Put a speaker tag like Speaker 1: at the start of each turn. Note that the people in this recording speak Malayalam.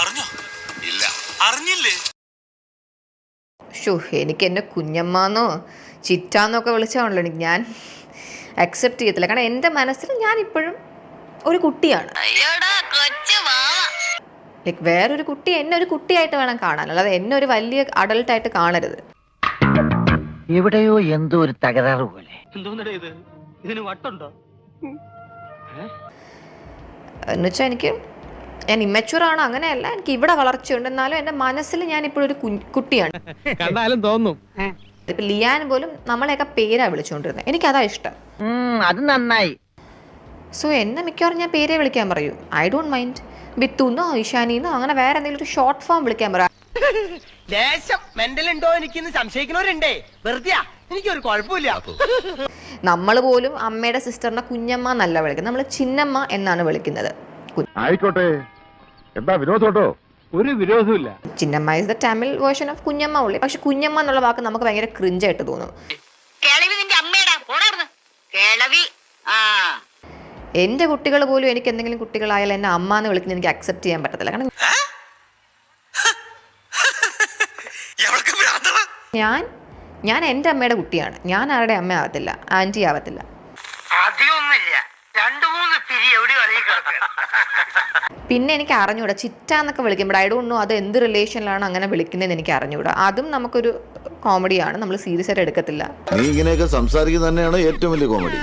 Speaker 1: അറിഞ്ഞോ?
Speaker 2: ഇല്ല.
Speaker 1: അറിഞ്ഞില്ലേ?
Speaker 3: ഷോ എനിക്ക് എന്നെ കുഞ്ഞമ്മന്നോ ചിറ്റാന്നൊക്കെ വിളിച്ചാണല്ലോ എനിക്ക് ഞാൻ അക്സെപ്റ്റ് ചെയ്യത്തില്ല. കാരണം എന്റെ മനസ്സിൽ ഞാൻ ഇപ്പോഴും ഒരു കുട്ടിയാണ്. ലൈക്ക് വേറൊരു കുട്ടി എന്നെ ഒരു കുട്ടിയായിട്ട് വേണം കാണാൻ. അല്ലാതെ എന്നെ ഒരു വലിയ അഡൾട്ടായിട്ട് കാണരുത്.
Speaker 4: എവിടെയോ എന്തോ ഒരു തകരാറ് പോലെ.
Speaker 5: എന്നുവെച്ചാ ഇത്? ഇതിന് വട്ടുണ്ടോ?
Speaker 3: എന്നുവെച്ചാൽ എനിക്ക് ഞാൻ ഇമ്മച്ചുവർ ആണ് അങ്ങനെയല്ല. എനിക്ക് ഇവിടെ വളർച്ചയുണ്ട്. എന്നാലും എന്റെ മനസ്സിൽ ഞാൻ ഇപ്പോഴൊരു ഒരു കു- കുട്ടിയാണ്.
Speaker 6: കണ്ടാലും തോന്നും.
Speaker 3: ഇപ്പൊ ലിയാൻ പോലും നമ്മളെയൊക്കെ പേരാ വിളിച്ചുകൊണ്ടിരുന്നത് എനിക്കതാ ഇഷ്ടം.
Speaker 4: അത് നന്നായി.
Speaker 3: സോ എന്നെ മിക്കവാറും ഞാൻ പേരെ വിളിക്കാൻ പറയൂ. ഐ ഡോണ്ട് മൈൻഡ് ബിത്തുന്നോ ഈശാനിന്നോ അങ്ങനെ വേറെ എന്തെങ്കിലും ഒരു ഷോർട്ട് ഫോം വിളിക്കാൻ പറയാം.
Speaker 7: നമ്മൾ മെന്റൽ ഉണ്ടോ സംശയിക്കുന്നവരുണ്ടേ. എനിക്കൊരു കുഴപ്പമില്ല.
Speaker 3: നമ്മൾ പോലും അമ്മയുടെ സിസ്റ്ററിനെ കുഞ്ഞമ്മ എന്നല്ല വിളിക്കുന്നത്. നമ്മൾ ചിന്നമ്മ എന്നാണ് വിളിക്കുന്നത്.
Speaker 8: ആയിക്കോട്ടെ. എന്താ വിനോദോട്ടോ
Speaker 6: ഒരു വിരോധമില്ല
Speaker 3: Chinnamma is the Tamil version of Kunjamma ഉള്ളി. പക്ഷെ കുഞ്ഞമ്മ എന്നുള്ള വാക്ക് നമുക്ക് ഭയങ്കര ക്രിഞ്ചായിട്ട് തോന്നും. എന്റെ കുട്ടികൾ പോലും എനിക്ക് എന്തെങ്കിലും കുട്ടികളായാലും എന്നെ അമ്മ എന്ന് വിളിക്കുന്നത് എനിക്ക് അക്സെപ്റ്റ് ചെയ്യാൻ പറ്റത്തില്ല. കാരണം ഞാൻ ഞാൻ എന്റെ അമ്മയുടെ കുട്ടിയാണ്. ഞാൻ ആരുടെ അമ്മ ആവത്തില്ല ആന്റി ആവത്തില്ല.
Speaker 7: അധികമൊന്നുമില്ല. രണ്ടു മൂന്ന് പിരി എവിടെയോ അറിയി
Speaker 3: പിന്നെ എനിക്ക് അറിഞ്ഞൂടാ ചിറ്റ എന്നൊക്കെ വിളിക്കുമ്പോൾ ഐ ഡോണ്ട് നോ അത് എന്ത് റിലേഷനിലാണ് അങ്ങനെ വിളിക്കുന്നതെന്ന് എനിക്ക് അറിഞ്ഞൂടാ. അതും നമുക്കൊരു കോമഡിയാണ് നമ്മൾ സീരിയസ് ആയിട്ട് എടുക്കത്തില്ല.
Speaker 2: നീ ഇങ്ങനെയൊക്കെ സംസാരിക്കുന്നത് തന്നെയാണ് ഏറ്റവും വലിയ കോമഡി.